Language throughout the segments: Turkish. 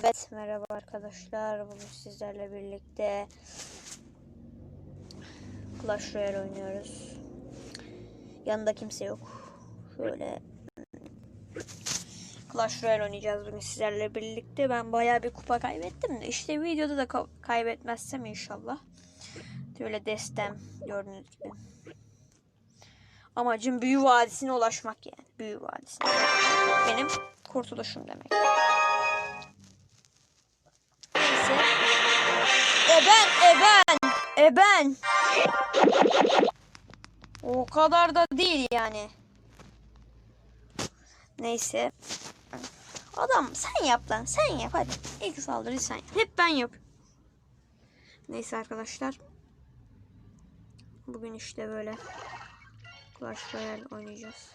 Evet merhaba arkadaşlar. Bugün sizlerle birlikte Clash Royale oynuyoruz. Yanında kimse yok. Şöyle Clash Royale oynayacağız bugün sizlerle birlikte. Ben bayağı bir kupa kaybettim de işte videoda da ka- kaybetmezsem inşallah. Böyle destem gördüğünüz gibi. Amacım Büyü Vadisi'ne ulaşmak yani. Büyü Vadisi'ne. Benim kurtuluşum demek. Eben, eben, eben. O kadar da değil yani. Neyse. Adam sen yap lan. Sen yap hadi. İlk saldırıyı sen yap. Hep ben yap. Neyse arkadaşlar. Bugün işte böyle Clash Royale oynayacağız.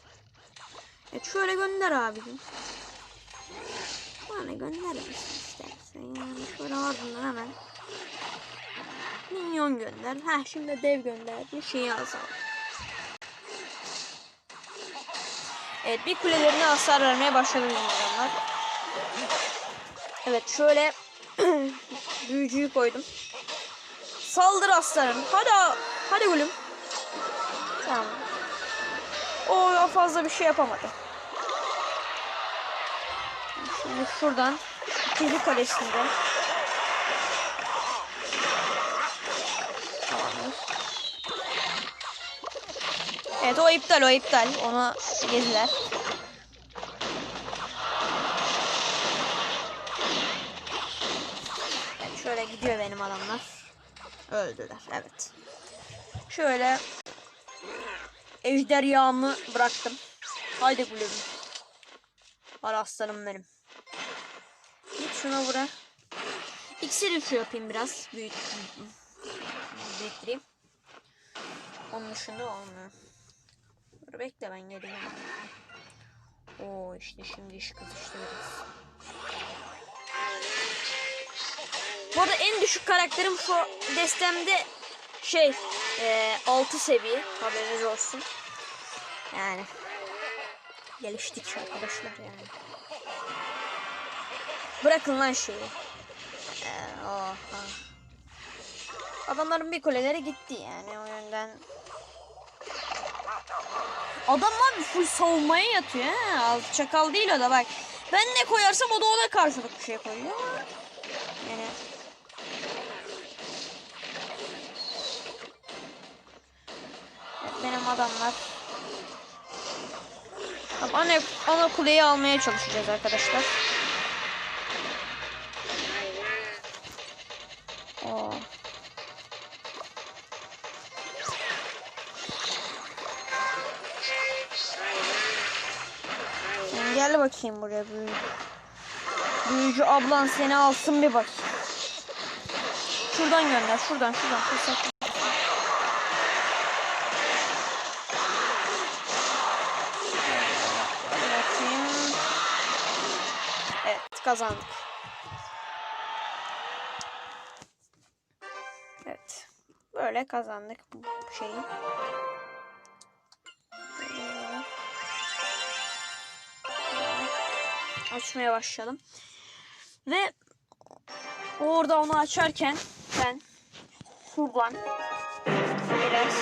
Evet şöyle gönder abicim. Bana göndermesin istersen yani. Şöyle ardından hemen minyon gönder. Ha şimdi dev gönderdi. Şeyi azaldı. Evet bir kulelerine hasar vermeye başladı bizim adamlar. Evet şöyle büyücüyü koydum. Saldır aslanım. Hadi hadi gülüm. Tamam. O fazla bir şey yapamadı. Şimdi şuradan ikinci kalesinde. Evet o iptal o iptal. Ona yediler. Evet, şöyle gidiyor benim adamlar. Öldüler evet. Şöyle ejderhamı bıraktım. Haydi gülüm. Var aslanım benim. Git şuna vura. İksir üfü yapayım biraz. Büyük, büyüttüreyim. Onun dışında olmuyor. Dur bekle ben geleyim. Oo işte şimdi iş kızıştı biraz. Bu arada en düşük karakterim şu destemde şey e, 6 seviye haberiniz olsun. Yani geliştik arkadaşlar yani. Bırakın lan şeyi. Ee, oha. Adamların bir kuleleri gitti yani o yönden. Adam abi full savunmaya yatıyor ha. Çakal değil o da bak. Ben ne koyarsam o da ona karşılık bir şey koyuyor. Yani benim adamlar. Ana, ana kuleyi almaya çalışacağız arkadaşlar. Gel bakayım buraya büyücü. Büyücü ablan seni alsın bir bak. Şuradan gönder, şuradan, şuradan. Fırsat. Evet kazandık. Evet. Böyle kazandık bu şeyi. Açmaya başladım. Ve orada onu açarken ben şuradan biraz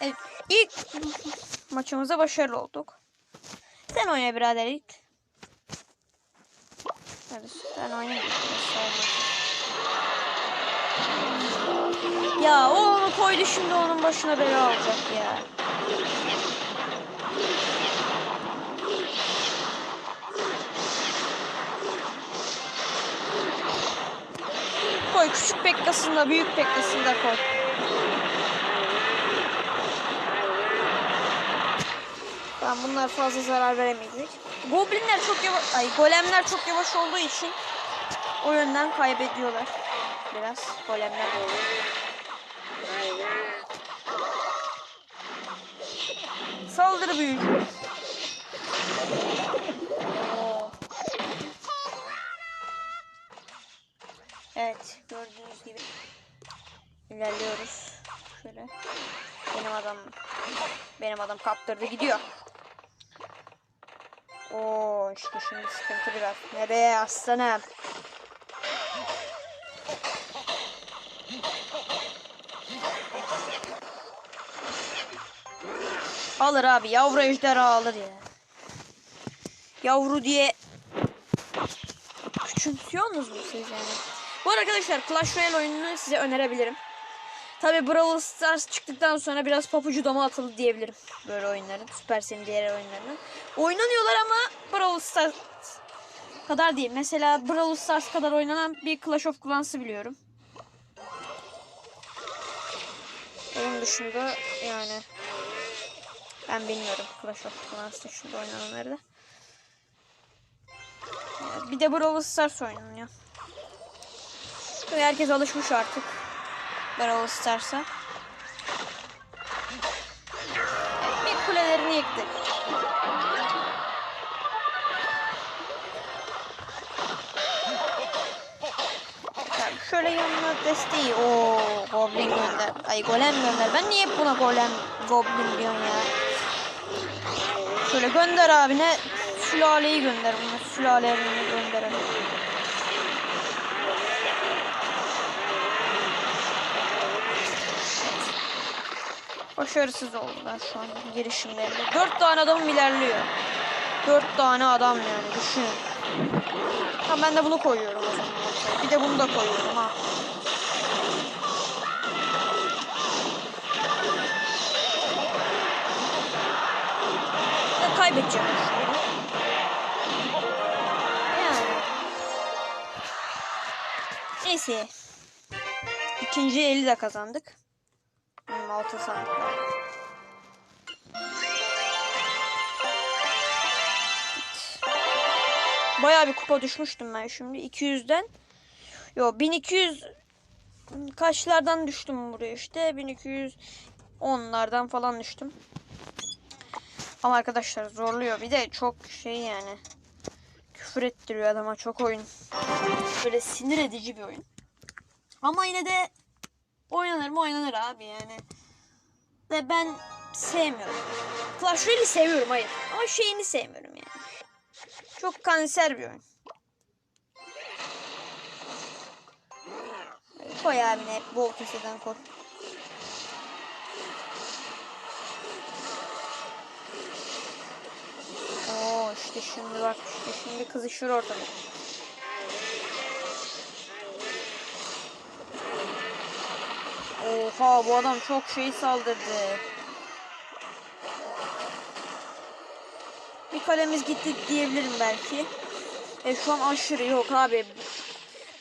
Evet, ilk maçımızda başarılı olduk. Sen oyna birader ilk. Evet, ben oynayayım. Ya o onu koydu şimdi onun başına bela olacak ya. Koy küçük pekkasında büyük pekkasında koy. Tamam bunlar fazla zarar veremeyecek. Goblinler çok yavaş, ay golemler çok yavaş olduğu için o yönden kaybediyorlar. Biraz golemler doğru. Saldırı büyücü. Oo. Evet gördüğünüz gibi ilerliyoruz. Şöyle. Benim adam benim adam kaptırdı gidiyor. Oo işte şimdi sıkıntı biraz. Nereye aslanım? Alır abi yavru ejderha alır ya. Yavru diye küçümsüyorsunuz mu siz yani? Bu arada arkadaşlar Clash Royale oyununu size önerebilirim. Tabi Brawl Stars çıktıktan sonra biraz papucu dama atıldı diyebilirim. Böyle oyunların. Supercell'in diğer oyunlarının. Oynanıyorlar ama Brawl Stars kadar değil. Mesela Brawl Stars kadar oynanan bir Clash of Clans'ı biliyorum. Onun dışında yani ben bilmiyorum Clash of Clans dışında oynananları da. Bir de Brawl Stars oynanıyor. Tabii herkes alışmış artık. Brawl Stars'a. Bir kulelerini yıktık. Tabii şöyle yanına desteği. Oo, Goblin gönder. Ay Golem gönder. Ben niye buna Golem Goblin diyorum ya? Şöyle gönder abine. Sülaleyi gönder bunu. Sülalelerini gönderelim. Başarısız oldular şu an girişimlerinde. Dört tane adamım ilerliyor. Dört tane adam yani düşünün. Ha ben de bunu koyuyorum o zaman. Bir de bunu da koyuyorum ha. Kaybedeceğim. Yani. Neyse. İkinci eli de kazandık. Hmm, altın sandıklar. Bayağı bir kupa düşmüştüm ben şimdi. 200'den. Yo 1200 kaçlardan düştüm buraya işte. 1200 onlardan falan düştüm. Ama arkadaşlar zorluyor. Bir de çok şey yani. Küfür ettiriyor adama çok oyun. Böyle sinir edici bir oyun. Ama yine de oynanır mı oynanır abi yani. Ve ben sevmiyorum. Clash Royale'i seviyorum hayır. Ama şeyini sevmiyorum yani. Çok kanser bir oyun. Koy abine hep bol keseden koy. Oo işte şimdi bak işte şimdi kızışır ortada. Oha bu adam çok şey saldırdı. Bir kalemiz gitti diyebilirim belki. E şu an aşırı yok abi.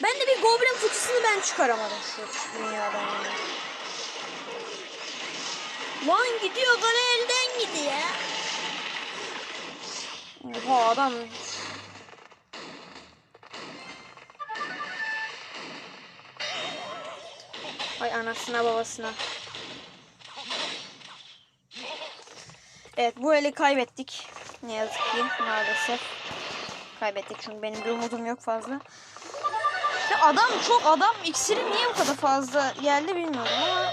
Ben de bir goblin fıçısını ben çıkaramadım şu dünyadan yani. Lan gidiyor kale elden gidiyor. Oha adam Ay anasına babasına. Evet bu eli kaybettik. Ne yazık ki maalesef. Kaybettik çünkü benim bir umudum yok fazla. Ya adam çok adam iksiri niye bu kadar fazla geldi bilmiyorum ama.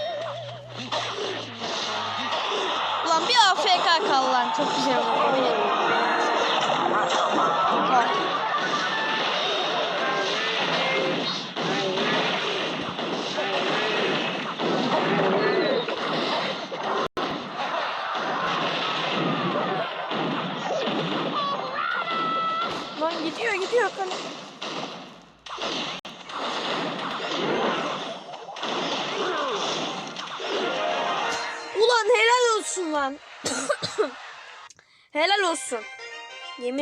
Ulan bir AFK kal lan çok güzel olur. Oynayalım.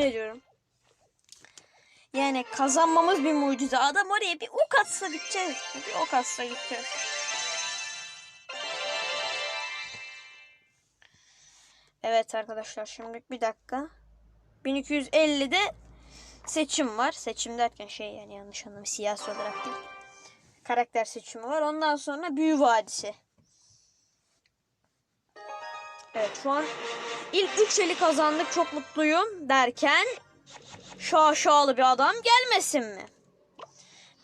Yemin ediyorum. Yani kazanmamız bir mucize. Adam oraya bir ok atsa gideceğiz. Bir ok atsa gideceğiz. Evet arkadaşlar şimdi bir dakika. 1250'de seçim var. Seçim derken şey yani yanlış anlamayın siyasi olarak değil. Karakter seçimi var. Ondan sonra Büyü Vadisi. Evet şu an ilk 3 eli kazandık çok mutluyum derken şaşalı bir adam gelmesin mi?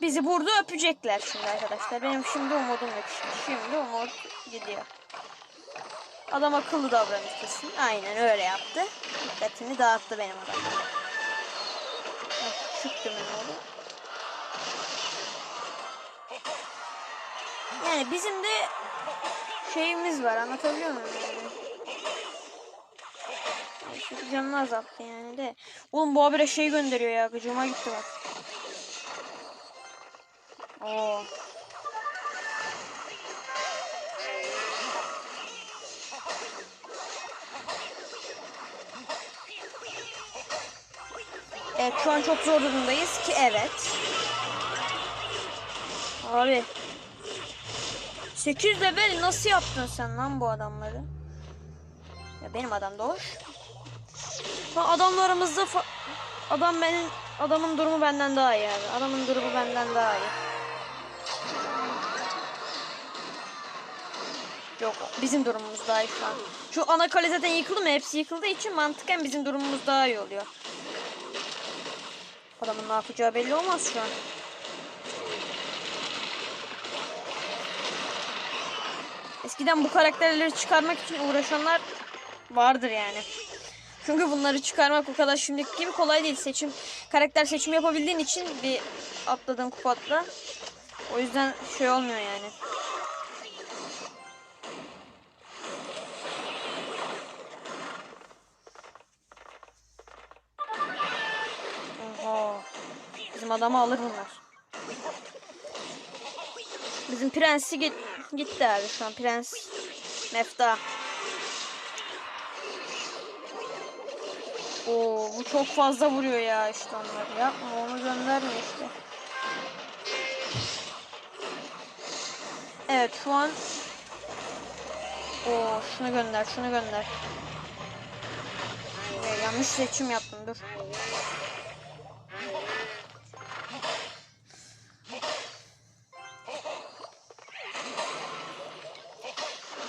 Bizi burada öpecekler şimdi arkadaşlar. Benim şimdi umudum yok. Şimdi, umut gidiyor. Adam akıllı davranır kesin. Aynen öyle yaptı. Dikkatini dağıttı benim adam. Heh, Çıktı mı oldu? Yani bizim de şeyimiz var anlatabiliyor muyum? Şu canını azalttı yani de. Oğlum bu habire şey gönderiyor ya. Gıcıma gitti bak. Oo. Evet şu an çok zor durumdayız ki evet. Abi. 8 level nasıl yaptın sen lan bu adamları? Ya benim adam doğuş. Adamlarımızda adam benim adamın durumu benden daha iyi abi. Adamın durumu benden daha iyi. Yok bizim durumumuz daha iyi şu an. Şu ana kale zaten yıkıldı mı? Hepsi yıkıldığı için mantıken bizim durumumuz daha iyi oluyor. Adamın ne yapacağı belli olmaz şu an. Eskiden bu karakterleri çıkarmak için uğraşanlar vardır yani. Çünkü bunları çıkarmak o kadar şimdiki gibi kolay değil. Seçim karakter seçimi yapabildiğin için bir atladığın kupatla. O yüzden şey olmuyor yani. Oha. Bizim adamı alır bunlar. Bizim prensi git gitti abi şu an prens Mefta. Oo bu çok fazla vuruyor ya işte onları. Yapma onu gönderme işte. Evet şu an Oo şunu gönder şunu gönder. Ee, yanlış seçim yaptım dur.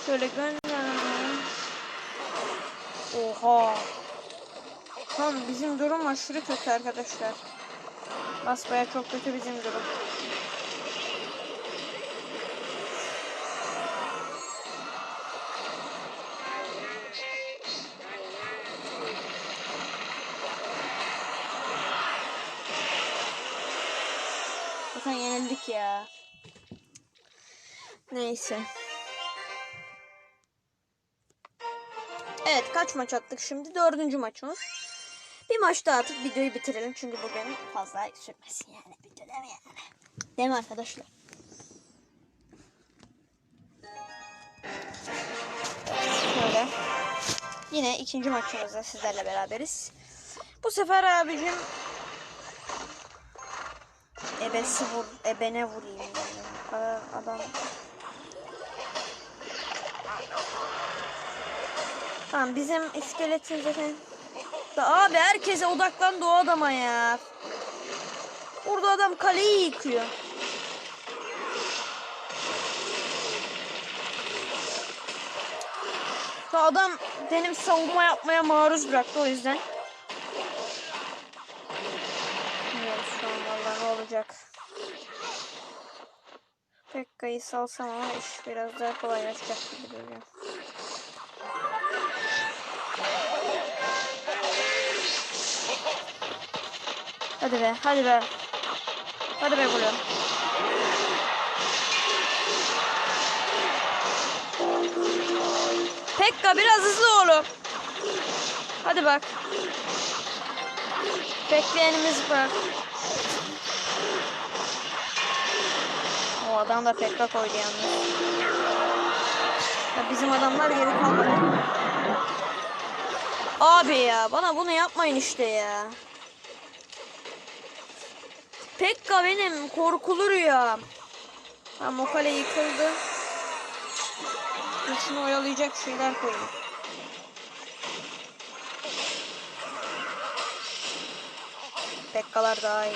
Şöyle gönder. Oha. Tamam bizim durum aşırı kötü arkadaşlar. Basbaya çok kötü bizim durum. Zaten yenildik ya. Neyse. Evet kaç maç attık şimdi? Dördüncü maçımız. Bir maç daha atıp videoyu bitirelim. Çünkü bugün fazla sürmesin yani. Video mi yani? Değil mi arkadaşlar? Şöyle. Yine ikinci maçımızda sizlerle beraberiz. Bu sefer abicim ebesi vur, ebene vurayım. Yani. Bu kadar adam Tamam bizim iskeletin zaten. Da abi herkese odaklandı o adama ya. Burada adam kaleyi yıkıyor. Da adam benim savunma yapmaya maruz bıraktı o yüzden. Bilmiyoruz şu ne olacak. Pekka'yı salsam ama iş biraz daha kolaylaşacak gibi duruyor. Hadi be, hadi be. Hadi be gülüm. Pekka biraz hızlı oğlum. Hadi bak. Bekleyenimiz bak. O adam da Pekka koydu yalnız. Ya bizim adamlar geri kalmadı. Abi ya bana bunu yapmayın işte ya. Pekka benim korkulur ya. Tamam o kale yıkıldı. Şunu oyalayacak şeyler koyayım. Pekkalar daha iyi.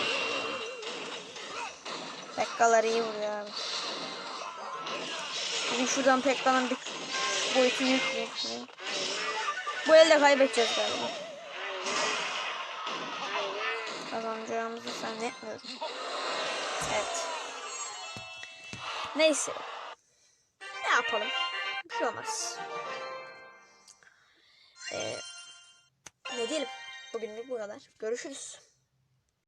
Pekkalar iyi vuruyor abi. Bizim şuradan Pekka'nın bir boyutunu yükleyeyim. Bu elde kaybedeceğiz galiba. beklemiyordum. Evet. Neyse. Ne yapalım? Bir şey olmaz. Ee, ne diyelim? Bugünlük bu kadar. Görüşürüz.